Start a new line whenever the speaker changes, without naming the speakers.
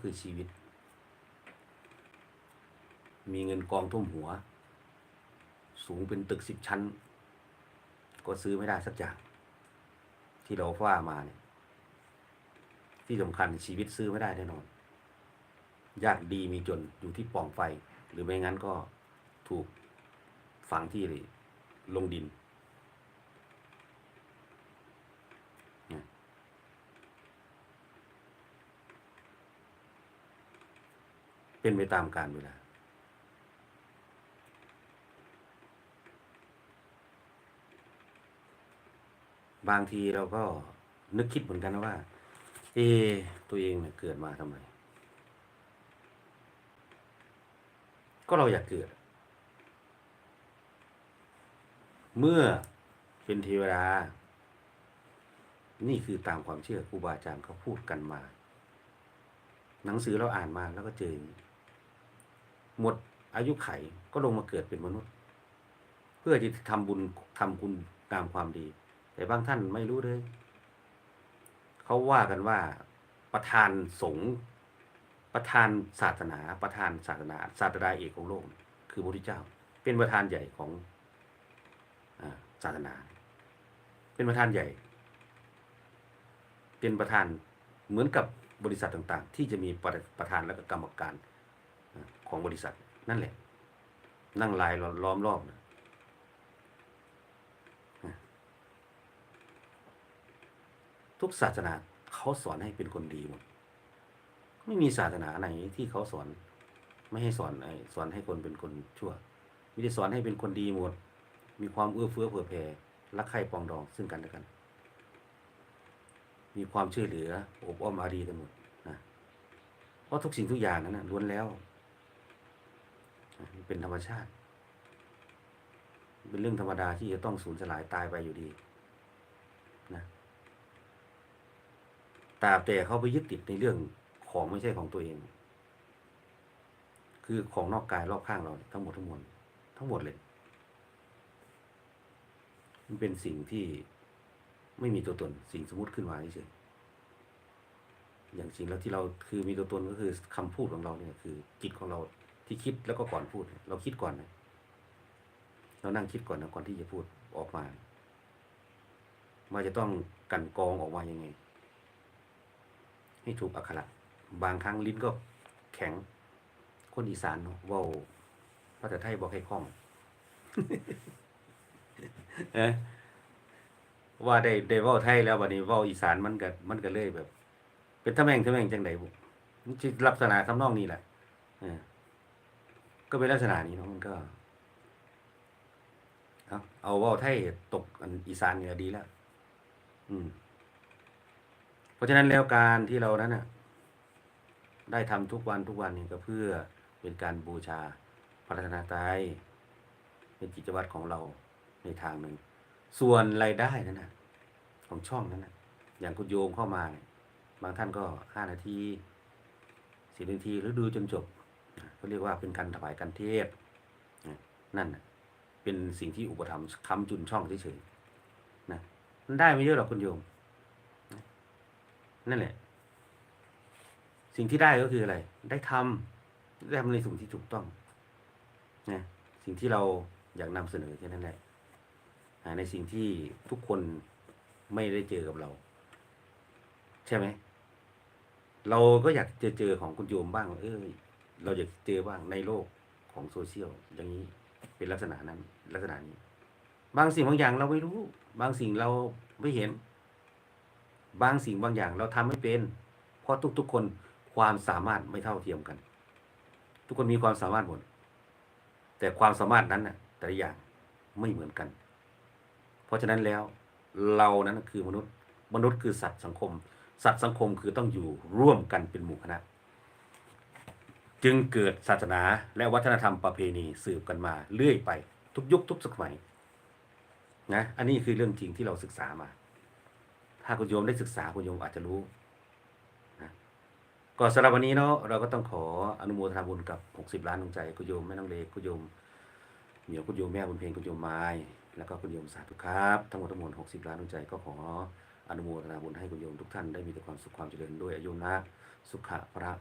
คือชีวิต มีเงินกองท่วมหัว สูงเป็นตึกสิบชั้น ก็ซื้อไม่ได้สักอย่าง ที่เราว่ามาเนี่ย ที่สำคัญชีวิตซื้อไม่ได้แน่นอน ยากดีมีจนอยู่ที่ป่องไฟ หรือไม่งั้นก็ถูกฝังที่ลงดิน เป็นไปตามการเวลา บางทีเราก็นึกคิดเหมือนกันนะว่า เอ ตัวเองเนี่ยเกิดมาทำไม ก็เราอยากเกิด เมื่อเป็นเทวดา นี่คือตามความเชื่อครูบาอาจารย์เขาพูดกันมา หนังสือเราอ่านมาแล้วก็เจออย่างนี้ หมดอายุไขก็ลงมาเกิดเป็นมนุษย์ เพื่อจะทำบุญทำคุณตามความดี แต่บางท่านไม่รู้เลย เขาว่ากันว่าประธานสงฆ์ประธานศาสนา ประธานศาสนาศาสดาเอกของโลก คือพระพุทธเจ้า เป็นประธานใหญ่ของศาสนา เป็นประธานใหญ่ เป็นประธานเหมือนกับบริษัทต่าง ๆ ที่จะมีประธานและก็กรรมการ ของบริษัท นั่นแหละ นั่งลายล้อมรอบนะทุกศาสนาเขาสอนให้เป็นคนดีหมดไม่มีศาสนาไหนที่เขาสอน ไม่ให้สอนไอ้สอนให้คนเป็นคนชั่วมีแต่สอนให้เป็นคนดีหมด มีความเอื้อเฟื้อเผื่อแผ่รักใคร่ปองดองซึ่งกันและกัน มีความช่วยเหลืออบอ้อมอารีกันหมดนะเพราะทุกสิ่งทุกอย่างนั้นนะล้วนแล้ว เป็นธรรมชาติ เป็นเรื่องธรรมดาที่จะต้องสูญสลายตายไปอยู่ดีนะตราบแต่เขาไปยึดติดในเรื่องของไม่ใช่ของตัวเอง คือของนอกกายรอบข้างเราทั้งหมดทั้งมวลทั้งหมดเลย มันเป็นสิ่งที่ไม่มีตัวตน สิ่งสมมติขึ้นมาเฉยอย่างจริงแล้วที่เราคือมีตัวตนก็คือคำพูดของเราเนี่ยคือจิตของเรา ที่คิดแล้วก็ก่อนพูด เราคิดก่อนนะเรานั่งคิดก่อนนะก่อนที่จะพูดออกมาว่าจะต้องกันกองออกมายังไง ให้ถูกอักขระบางครั้งลิ้นก็แข็ง คนอีสานเนาะเว่าภาษาไทยบอกให้คล่องเอ๊ะว่าได้ได้ว้าไทยแล้ววันนี้ว้าอีสานมันก็มันก็เลยแบบ เป็นทะแมงทะแมงจังไดบุมันสิลักษณะทำนองนี้แหละ ก็เป็นลักษณะนี้เนาะมันก็เอาเอาว้าไทยตกอีสานเนี่ยดีแล้วอืม เพราะฉะนั้นแล้วการที่เรานั้นน่ะ ได้ทำทุกวันทุกวันนี่ก็เพื่อเป็นการบูชาพระรัตนตรัยเป็นกิจวัตรของเราในทางหนึ่ง ส่วนรายได้นั้นนะของช่องนั้นนะอย่างคุณโยมเข้ามาเนี่ยบางท่านก็ห้านาทีสิบนาทีหรือดูจนจบ นะก็เรียกว่าเป็นการถวายการเทศนั่นเป็นสิ่งที่อุปถัมภ์ค้ำจุนช่องเฉยๆนะมันได้ไม่เยอะหรอกคุณโยมนั่นแหละ สิ่งที่ได้ก็คืออะไร ได้ทำได้ทำในสิ่งที่ถูกต้องนะสิ่งที่เราอยากนำเสนอแค่นั้นแหละในสิ่งที่ทุกคนไม่ได้เจอกับเรา ใช่ไหมเราก็อยากเจอเจอของคุณโยมบ้าง เออ เราอยเจอบ้างในโลกของโซเชียลอย่างนี้เป็นลักษณะนั้น ลักษณะนี้ บางสิ่งบางอย่างเราไม่รู้ บางสิ่งเราไม่เห็น บางสิ่งบางอย่างเราทำไม่เป็น เพราะทุกๆคนความสามารถไม่เท่าเทียมกัน ทุกคนมีความสามารถหมดแต่ความสามารถนั้นน่ะ แต่ละอย่างไม่เหมือนกัน เพราะฉะนั้นแล้วเรานั้นคือมนุษย์ มนุษย์คือสัตว์สังคม สัตว์สังคมคือต้องอยู่ร่วมกันเป็นหมู่คณะ จึงเกิดศาสนาและวัฒนธรรมประเพณีสืบกันมาเรื่อยไปทุกยุคทุกสมัยนะอันนี้คือเรื่องจริงที่เราศึกษามา ถ้าคุณโยมได้ศึกษาคุณโยมอาจจะรู้นะก็สำหรับวันนี้เนาะเราก็ต้องขออนุโมทนาบุญกับ 60 ล้านดวงใจคุณโยมแม่น้องเล็กคุณโยมเหมียวคุณโยมแม่บุญเพลงคุณโยมไม้แล้วก็คุณโยมสาธุครับ ทั้งหมดทั้งมวล60 ล้านดวงใจก็ขออนุโมทนาบุญให้คุณโยมทุกท่านได้มีแต่ความสุขความเจริญด้วยอายุนะสุขะพระ